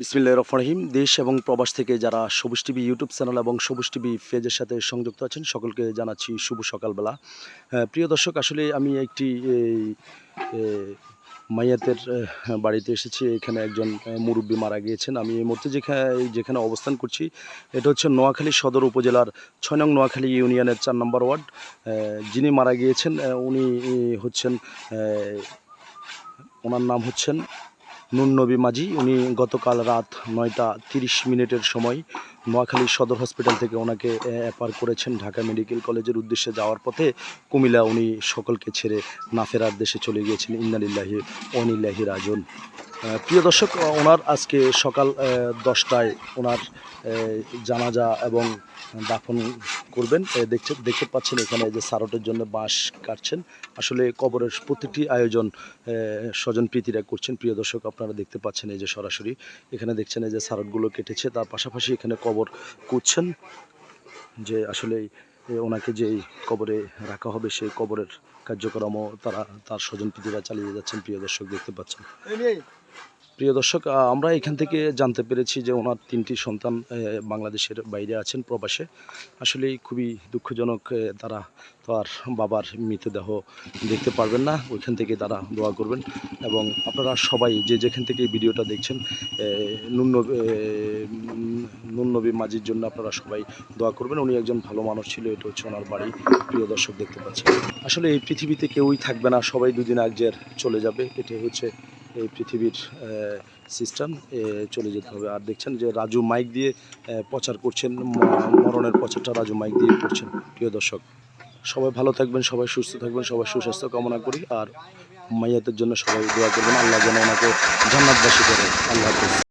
বিসমিল্লাহ রহমান রহিম। দেশ এবং প্রবাস থেকে যারা সবুজ টিভি ইউটিউব চ্যানেল এবং সবুজ টিভি পেজের সাথে সংযুক্ত আছেন, সকলকে জানাচ্ছি শুভ সকালবেলা। প্রিয় দর্শক, আসলে আমি একটি মাইয়াতের বাড়িতে এসেছি। এখানে একজন মুরব্বী মারা গিয়েছেন। আমি এই মুহূর্তে যেখানে যেখানে অবস্থান করছি, এটা হচ্ছে নোয়াখালী সদর উপজেলার ছয় নং নোয়াখালী ইউনিয়নের চার নম্বর ওয়ার্ড। যিনি মারা গিয়েছেন উনি হচ্ছেন ওনার নাম হচ্ছেন নুন নবী মাঝি, উনি গতকাল রাত নয়টা তিরিশ মিনিটের সময় নোয়াখালী সদর হসপিটাল থেকে ওনাকে অ্যাপার করেছেন ঢাকা মেডিকেল কলেজের উদ্দেশ্যে যাওয়ার পথে। কুমিল্লা উনি সকলকে ছেড়ে না ফেরার দেশে চলে গিয়েছেন। ইন্নালিল্লাহি অনিল্লাহি রাজন প্রিয় দর্শক ওনার আজকে সকাল দশটায় ওনার জানাজা এবং দাফন করবেন। এ, দেখতে পাচ্ছেন এখানে যে সারটের জন্য বাঁশ কাটছেন। আসলে কবরের প্রতিটি আয়োজন স্বজন প্রীতিরা করছেন। প্রিয় দর্শক আপনারা দেখতে পাচ্ছেন এই যে সরাসরি এখানে দেখছেন এই যে সারটগুলো কেটেছে। তার পাশাপাশি এখানে কবর কুচ্ছেন যে আসলে ওনাকে যেই কবরে রাখা হবে সেই কবরের কার্যক্রমও তারা তার স্বজন প্রীতিরা চালিয়ে যাচ্ছেন। প্রিয় দর্শক দেখতে পাচ্ছেন। প্রিয় দর্শক আমরা এখান থেকে জানতে পেরেছি যে ওনার তিনটি সন্তান বাংলাদেশের বাইরে আছেন প্রবাসে। আসলে খুবই দুঃখজনক তারা তো আর বাবার মৃতদেহ দেখতে পারবেন না। ওইখান থেকে তারা দোয়া করবেন এবং আপনারা সবাই যে যেখান থেকে ভিডিওটা দেখছেন নুন নুননবী মাঝির জন্য আপনারা সবাই দোয়া করবেন। উনি একজন ভালো মানুষ ছিল, এটা হচ্ছে ওনার বাড়ি। প্রিয় দর্শক দেখতে পাচ্ছেন। আসলে এই পৃথিবীতে কেউই থাকবে না, সবাই দুদিন আগের চলে যাবে। এটাই হচ্ছে এই পৃথিবীর সিস্টেম চলে যেতে হবে। আর দেখছেন যে রাজু মাইক দিয়ে প্রচার করছেন মরণের প্রচারটা রাজু মাইক দিয়ে করছেন, প্রিয় দর্শক। সবাই ভালো থাকবেন, সবাই সুস্থ থাকবেন, সবাই সুস্বাস্থ্য কামনা করি। আর মাইয়াতের জন্য সবাই দোয়া করবেন, আল্লাহ যেন ওনাকে জান্নাতবাসী করে। আল্লাহ হাফেজ।